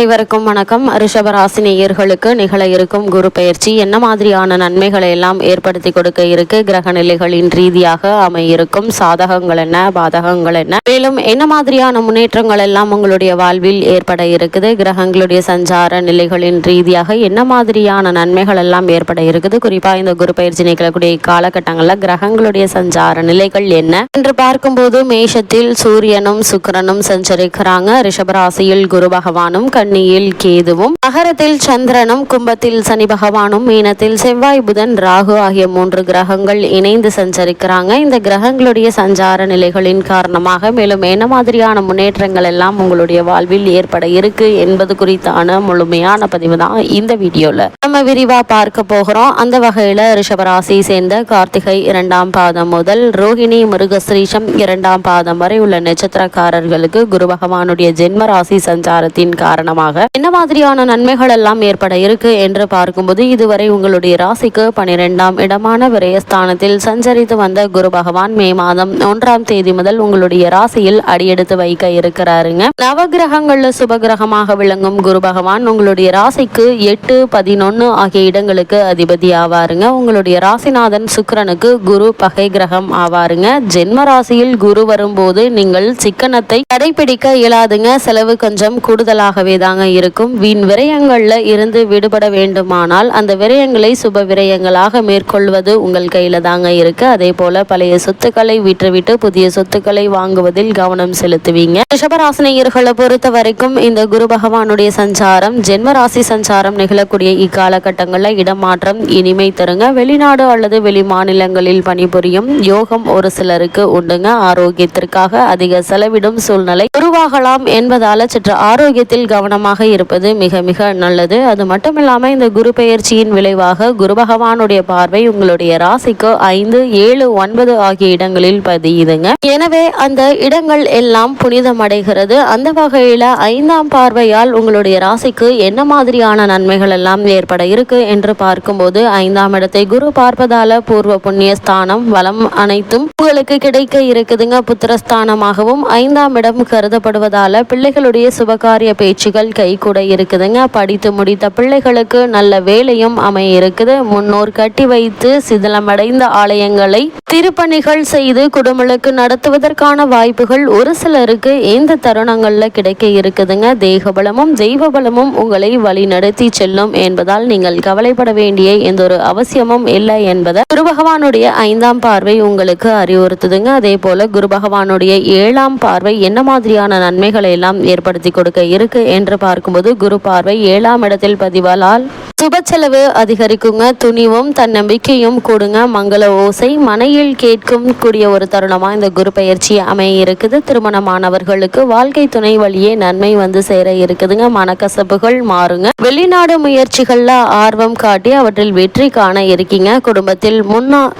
அனைவருக்கும் வணக்கம். ரிஷபராசினியர்களுக்கு நிகழ இருக்கும் குரு பயிற்சி என்ன மாதிரியான நன்மைகளை எல்லாம் ஏற்படுத்தி கொடுக்க இருக்கு? கிரக நிலைகளின் ரீதியாக அமையிருக்கும். சாதகங்கள் என்ன? பாதகங்கள் என்ன? மேலும் என்ன மாதிரியான முன்னேற்றங்கள் எல்லாம் உங்களுடைய வாழ்வில் ஏற்பட இருக்குது? கிரகங்களுடைய சஞ்சார நிலைகளின் ரீதியாக என்ன மாதிரியான நன்மைகள் எல்லாம் ஏற்பட இருக்குது? குறிப்பா இந்த குரு பயிற்சி நிகழக்கூடிய காலகட்டங்களில் கிரகங்களுடைய சஞ்சார நிலைகள் என்ன? என்று பார்க்கும்போது மேஷத்தில் சூரியனும் சுக்கரனும் சஞ்சரிக்கிறாங்க. ரிஷபராசியில் குரு பகவானும் கன்னியில் கேதுவும் மகரத்தில் சந்திரனும் கும்பத்தில் சனி பகவானும் மீனத்தில் செவ்வாய் புதன் ராகு ஆகிய மூன்று கிரகங்கள் இணைந்து சஞ்சரிக்கிறாங்க. இந்த கிரகங்களுடைய சஞ்சார நிலைகளின் காரணமாக மேலும் என்ன மாதிரியான முன்னேற்றங்கள் எல்லாம் உங்களுடைய வாழ்வில் ஏற்பட இருக்கு என்பது குறித்தான முழுமையான பதிவு தான் இந்த வீடியோல. நம்ம விரிவா பார்க்க போகிறோம். அந்த வகையில ரிஷபராசி சேர்ந்த கார்த்திகை இரண்டாம் பாதம் முதல் ரோஹிணி மிருகஸ்ரீஷம் இரண்டாம் பாதம் வரை உள்ள நட்சத்திரக்காரர்களுக்கு குரு பகவானுடைய ஜென்ம ராசி சஞ்சாரத்தின் காரணமாக என்ன மாதிரியான நன்மைகள் எல்லாம் ஏற்பட இருக்கு என்று பார்க்கும்போது இதுவரை உங்களுடைய ராசிக்கு பனிரெண்டாம் இடமான விரயஸ்தானத்தில் சஞ்சரித்து வந்த குரு பகவான் மே மாதம் ஒன்றாம் தேதி முதல் உங்களுடைய ராசியில் அடியெடுத்து வைக்க இருக்கிறாருங்க. நவகிரகங்கள்ல சுபகிரகமாக விளங்கும் குரு பகவான் உங்களுடைய ராசிக்கு எட்டு பதினொன்னு ஆகிய இடங்களுக்கு அதிபதி ஆவாருங்க. உங்களுடைய ராசிநாதன் சுக்கரனுக்கு குரு பகை கிரகம் ஆவாருங்க. ஜென்ம ராசியில் குரு வரும்போது நீங்கள் சிக்கனத்தை கடைபிடிக்க இயலாதுங்க. செலவு கொஞ்சம் கூடுதலாகவே தான் தாங்க இருக்கும். வீண் விரயங்கள்ல இருந்து விடுபட வேண்டுமானால் அந்த விரயங்களை சுப விரயங்களாக மேற்கொள்வது உங்கள் கையில தாங்க இருக்கு. அதே போல பழைய சொத்துக்களை விற்றுவிட்டு புதிய சொத்துக்களை வாங்குவதில் கவனம் செலுத்துவீங்க. ரிஷபராசினியர்களை பொறுத்த வரைக்கும் இந்த குரு பகவானுடைய சஞ்சாரம் ஜென்ம ராசி சஞ்சாரம் நிகழக்கூடிய இக்காலகட்டங்களில் இடமாற்றம் இனிமை தருங்க. வெளிநாடு அல்லது வெளி மாநிலங்களில் பணிபுரியும் யோகம் ஒரு சிலருக்கு உண்டுங்க. ஆரோக்கியத்திற்காக அதிக செலவிடும் சூழ்நிலை உருவாகலாம் என்பதால சற்று ஆரோக்கியத்தில் கவனம் கவனமாக இருப்பது மிக மிக நல்லது. அது மட்டும் இல்லாமல் இந்த குரு பெயர்ச்சியின் விளைவாக குரு பகவானுடைய பார்வை உங்களுடைய ராசிக்கு ஐந்து ஏழு ஒன்பது ஆகிய இடங்களில் பதியுதுங்க. எனவே அந்த இடங்கள் எல்லாம் புனிதமடைகிறது அந்த வகையில் ஐந்தாம் பார்வையால் உங்களுடைய ராசிக்கு என்ன மாதிரியான நன்மைகள் எல்லாம் ஏற்பட இருக்கு என்று பார்க்கும்போது ஐந்தாம் இடத்தை குரு பார்ப்பதால பூர்வ புண்ணிய ஸ்தானம் வளம் அனைத்தும் உங்களுக்கு கிடைக்க இருக்குதுங்க. புத்திரஸ்தானமாகவும் ஐந்தாம் இடம் கருதப்படுவதால பிள்ளைகளுடைய சுபகாரிய பேச்சுகள் கை கூட இருக்குதுங்க. படித்து முடித்த பிள்ளைகளுக்கு நல்ல வேலையும் அமைய இருக்குது முன்னோர் கட்டி வைத்து சிதிலமடைந்த ஆலயங்களை திருப்பணிகள் செய்து குடும்பங்களுக்கு நடத்துவதற்கான வாய்ப்புகள் ஒரு சிலருக்கு இந்த தருணங்களில் கிடைக்க இருக்குதுங்க. தேக பலமும் தெய்வ பலமும் உங்களை வழி நடத்தி செல்லும் என்பதால் நீங்கள் கவலைப்பட வேண்டிய எந்த ஒரு அவசியமும் இல்லை என்பதை குரு பகவானுடைய ஐந்தாம் பார்வை உங்களுக்கு அறிவுறுத்துதுங்க. அதே போல குரு பகவானுடைய ஏழாம் பார்வை என்ன மாதிரியான நன்மைகளை எல்லாம் ஏற்படுத்தி கொடுக்க இருக்கு என்று பார்க்கும்போது குரு பார்வை ஏழாம் இடத்தில் பதிவாலால் சுப செலவு அதிகரிக்குங்க. துணிவும் தன்னம்பிக்கையும் கூடுங்க. மங்கள ஓசை மனையில் கேட்கும் கூடிய ஒரு தருணமா இந்த குரு பயிற்சி அமைய இருக்குது திருமணமானவர்களுக்கு வாழ்க்கை துணை வழியே நன்மை வந்து சேர இருக்குதுங்க. மனக்கசப்புகள் மாறுங்க. வெளிநாடு முயற்சிகள்ல ஆர்வம் காட்டி அவற்றில் வெற்றி காண இருக்கீங்க. குடும்பத்தில் முன்னா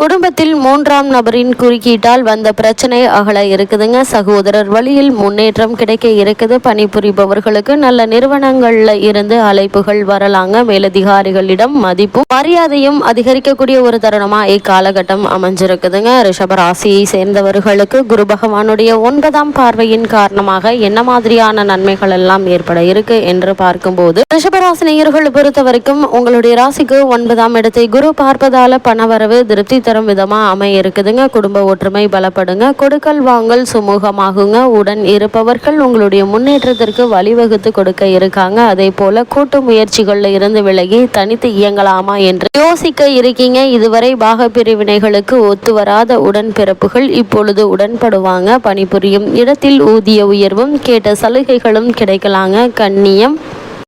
குடும்பத்தில் மூன்றாம் நபரின் குறுக்கீட்டால் வந்த பிரச்சனை அகல இருக்குதுங்க. சகோதரர் வழியில் முன்னேற்றம் கிடைக்க இருக்குது. பணிபுரிபவர்களுக்கு நல்ல நிறுவனங்கள்ல இருந்து அழைப்புகள் வரலாங்க. மேலதிகாரிகளிடம் மதிப்பும் மரியாதையும் அதிகரிக்கக்கூடிய ஒரு தருணமா இக்காலகட்டம் அமைஞ்சிருக்குதுங்க. ரிஷப ராசியை சேர்ந்தவர்களுக்கு குரு பகவானுடைய ஒன்பதாம் பார்வையின் காரணமாக என்ன மாதிரியான நன்மைகள் எல்லாம் ஏற்பட இருக்கு என்று பார்க்கும்போது ரிஷபராசினியர்கள் பொறுத்த வரைக்கும் உங்களுடைய ராசிக்கு ஒன்பதாம் இடத்தை குரு பார்ப்பதால பணவரவு திருப்தி தரும் விதமாக அமைய இருக்குதுங்க. குடும்ப ஒற்றுமை பலப்படுங்க. கொடுக்கல் வாங்கல் சுமூகமாகுங்க. உடன் இருப்பவர்கள் உங்களுடைய முன்னேற்றத்திற்கு வழிவகுத்து கொடுக்க இருக்காங்க. அதே போல கூட்டு முயற்சிகளில் இருந்து விலகி தனித்து இயங்கலாமா என்று யோசிக்க இருக்கீங்க. இதுவரை பாக பிரிவினைகளுக்கு ஒத்து வராத உடன்பிறப்புகள் இப்பொழுது உடன்படுவாங்க. பணிபுரியும் இடத்தில் ஊதிய உயர்வும் கேட்ட சலுகைகளும் கிடைக்கலாங்க. கண்ணியம்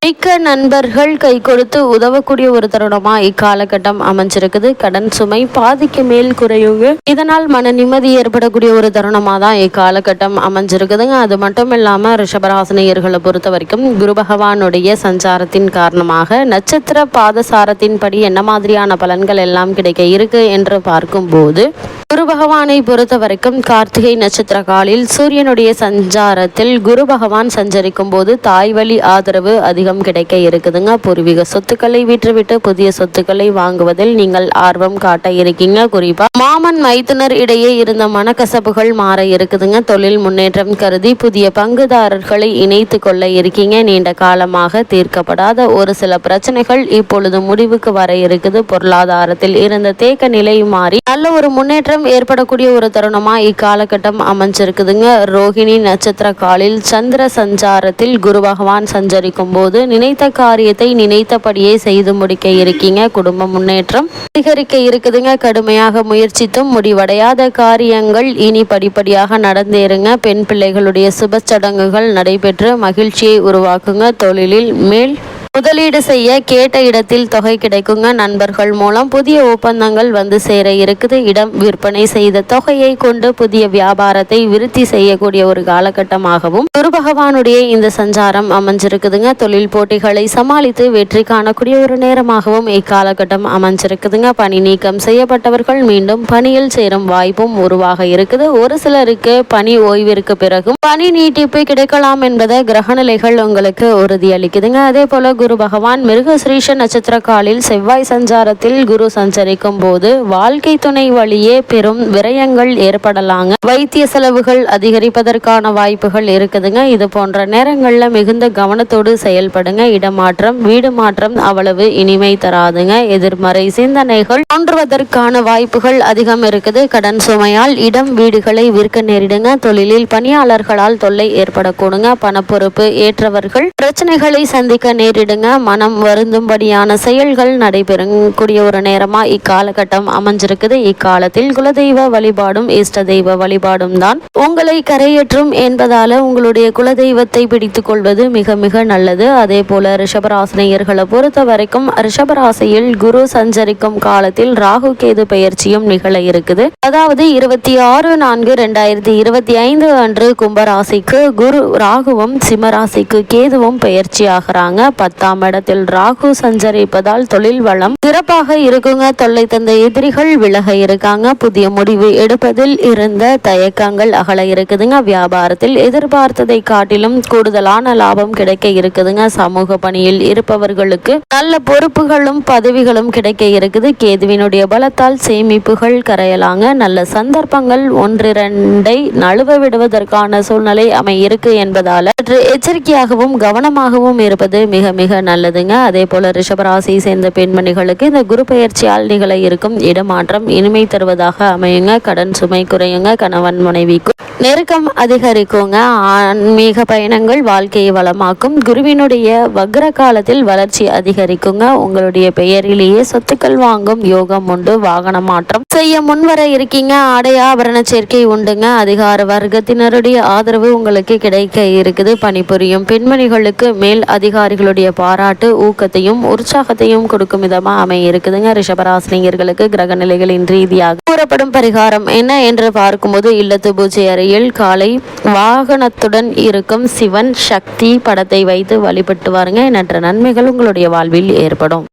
மிக்க நண்பர்கள் கை கொடுத்து உதவக்கூடிய ஒரு தருணமா இக்காலகட்டம் அமைஞ்சிருக்குது. கடன் சுமை பாதிக்கு மேல் குறையுங்க. இதனால் மன நிம்மதி ஏற்படக்கூடிய ஒரு தருணமா தான் இக்காலகட்டம் அமைஞ்சிருக்குதுங்க. அது மட்டும் இல்லாம ரிஷபராசினியர்களை பொறுத்த வரைக்கும் குரு பகவானுடைய சஞ்சாரத்தின் காரணமாக நட்சத்திர பாதசாரத்தின்படி என்ன மாதிரியான பலன்கள் எல்லாம் கிடைக்க இருக்கு என்று பார்க்கும்போது குரு பகவானை பொறுத்த வரைக்கும் கார்த்திகை நட்சத்திர காலில் சூரியனுடைய சஞ்சாரத்தில் குரு பகவான் சஞ்சரிக்கும் போது தாய் வழி ஆதரவு அதிகம் கிடைக்க இருக்குதுங்க. பூர்வீக சொத்துக்களை விற்றுவிட்டு புதிய சொத்துக்களை வாங்குவதில் நீங்கள் ஆர்வம் காட்ட இருக்கீங்க. குறிப்பா மாமன் மைத்துனர் இடையே இருந்த மனக்கசப்புகள் மாற இருக்குதுங்க. தொழில் முன்னேற்றம் கருதி புதிய பங்குதாரர்களை இணைத்து கொள்ள இருக்கீங்க. நீண்ட காலமாக தீர்க்கப்படாத ஒரு சில பிரச்சனைகள் இப்பொழுது முடிவுக்கு வர இருக்குது. பொருளாதாரத்தில் இருந்த தேக்க நிலை மாறி நல்ல ஒரு முன்னேற்றம் ஏற்படக்கூடிய ஒரு தருணமா இக்காலகட்டம் அமைஞ்சிருக்குதுங்க. ரோகிணி நட்சத்திர காலில் சந்திர சஞ்சாரத்தில் குரு பகவான் சஞ்சரிக்கும் போது நினைத்த காரியத்தை நினைத்தபடியே செய்து முடிக்க இருக்கீங்க. குடும்ப முன்னேற்றம் அதிகரிக்க இருக்குதுங்க. கடுமையாக முயற்சித்தும் முடிவடையாத காரியங்கள் இனி படிப்படியாக நடந்தேறுங்க. பெண் பிள்ளைகளுடைய சுப சடங்குகள் நடைபெற்று மகிழ்ச்சியை உருவாக்குங்க. தொழிலில் மேல் முதலீடு செய்ய கேட்ட இடத்தில் தொகை கிடைக்குங்க. நண்பர்கள் மூலம் புதிய ஒப்பந்தங்கள் வந்து சேர இருக்குது. இடம் விற்பனை செய்த தொகையை கொண்டு புதிய வியாபாரத்தை விருத்தி செய்யக்கூடிய ஒரு காலகட்டமாகவும் குரு பகவானுடைய இந்த சஞ்சாரம் அமைஞ்சிருக்குதுங்க. தொழில் போட்டிகளை சமாளித்து வெற்றி காணக்கூடிய ஒரு நேரமாகவும் இக்காலகட்டம் அமைஞ்சிருக்குதுங்க. பணி நீக்கம் செய்யப்பட்டவர்கள் மீண்டும் பணியில் சேரும் வாய்ப்பும் உருவாக இருக்குது. ஒரு சிலருக்கு பணி ஓய்விற்கு பிறகும் பணி நீட்டிப்பு கிடைக்கலாம் என்பதை கிரகநிலைகள் உங்களுக்கு உறுதியளிக்குதுங்க. அதே போல குரு பகவான் மிருகஸ்ரீஷ நட்சத்திர காலில் செவ்வாய் சஞ்சாரத்தில் குரு சஞ்சரிக்கும் போது வாழ்க்கை துணை வழியே பெரும் விரயங்கள் ஏற்படலாங்க. வைத்திய செலவுகள் அதிகரிப்பதற்கான வாய்ப்புகள் இருக்குதுங்க. இது போன்ற நேரங்களில் மிகுந்த கவனத்தோடு செயல்படுங்க. இடமாற்றம் வீடு மாற்றம் அவ்வளவு இனிமை தராதுங்க. எதிர்மறை சிந்தனைகள் தோன்றுவதற்கான வாய்ப்புகள் அதிகம் இருக்குது. கடன் சுமையால் இடம் வீடுகளை விற்க நேரிடுங்க. தொழிலில் பணியாளர்களால் தொல்லை ஏற்படக்கூடுங்க. பணப்பொறுப்பு ஏற்றவர்கள் பிரச்சனைகளை சந்திக்க நேரிடுங்க மனம் வருந்தும்படியான செயல்கள் நடைபெறக்கூடிய ஒரு நேரமா இக்காலகட்டம் அமைஞ்சிருக்குது. இக்காலத்தில் குலதெய்வ வழிபாடும் இஷ்ட தெய்வ வழிபாடும் தான். உங்களை கரையற்றும் என்பதால உங்களுடைய குலதெய்வத்தை பிடித்துக் கொள்வது மிக மிக நல்லது. அதே போல ரிஷபராசினியர்களை பொறுத்த வரைக்கும் ரிஷபராசியில் குரு சஞ்சரிக்கும் காலத்தில் ராகு கேது பயிற்சியும் நிகழ இருக்குது. அதாவது இருபத்தி ஆறு நான்கு ரெண்டாயிரத்தி இருபத்தி ஐந்து அன்று கும்பராசிக்கு குரு ராகுவும் சிம்மராசிக்கு கேதுவும் பயிற்சி ஆகிறாங்க. பத்து பத்தாம் இடத்தில் ராகு சஞ்சரிப்பதால் தொழில் வளம் சிறப்பாக இருக்குங்க. தொல்லை தந்த எதிரிகள் விலக இருக்காங்க. புதிய முடிவு எடுப்பதில் இருந்த தயக்கங்கள் அகல இருக்குதுங்க. வியாபாரத்தில் எதிர்பார்த்ததை காட்டிலும் கூடுதலான லாபம் கிடைக்க இருக்குதுங்க. சமூக பணியில் இருப்பவர்களுக்கு நல்ல பொறுப்புகளும் பதவிகளும் கிடைக்க இருக்குது. கேதுவினுடைய பலத்தால் சேமிப்புகள் கரையலாங்க. நல்ல சந்தர்ப்பங்கள் ஒன்றிரண்டை நழுவ விடுவதற்கான சூழ்நிலை அமை இருக்கு என்பதால சற்று எச்சரிக்கையாகவும் கவனமாகவும் இருப்பது மிக மிக நல்லதுங்க. அதே போல ரிஷபராசியை சேர்ந்த பெண்மணிகளுக்கு இந்த குரு பயிற்சியால் நிகழ இருக்கும் இடமாற்றம் இனிமை தருவதாக அமையுங்க. கடன் சுமை குறையுங்க. கணவன் மனைவிக்கும் நெருக்கம் அதிகரிக்குங்க. ஆன்மீக பயணங்கள் வாழ்க்கையை வளமாக்கும். குருவினுடைய வக்ர காலத்தில் வளர்ச்சி அதிகரிக்குங்க. உங்களுடைய பெயரிலேயே சொத்துக்கள் வாங்கும் யோகம் உண்டு. வாகன மாற்றம் செய்ய முன்வர இருக்கீங்க. ஆடை ஆபரண சேர்க்கை உண்டுங்க. அதிகார வர்க்கத்தினருடைய ஆதரவு உங்களுக்கு கிடைக்க இருக்குது. பணிபுரியும் பெண்மணிகளுக்கு மேல் அதிகாரிகளுடைய பாராட்டு ஊக்கத்தையும் உற்சாகத்தையும் கொடுக்கும் விதமா அமைய இருக்குதுங்க. ரிஷபராசினியர்களுக்கு கிரக நிலைகளின் ரீதியாக கூறப்படும் பரிகாரம் என்ன என்று பார்க்கும்போது இல்லத்து பூஜை அறையில் காலை வாகனத்துடன் இருக்கும் சிவன் சக்தி படத்தை வைத்து வழிபட்டு வாருங்க. எண்ணற்ற நன்மைகள் உங்களுடைய வாழ்வில் ஏற்படும்.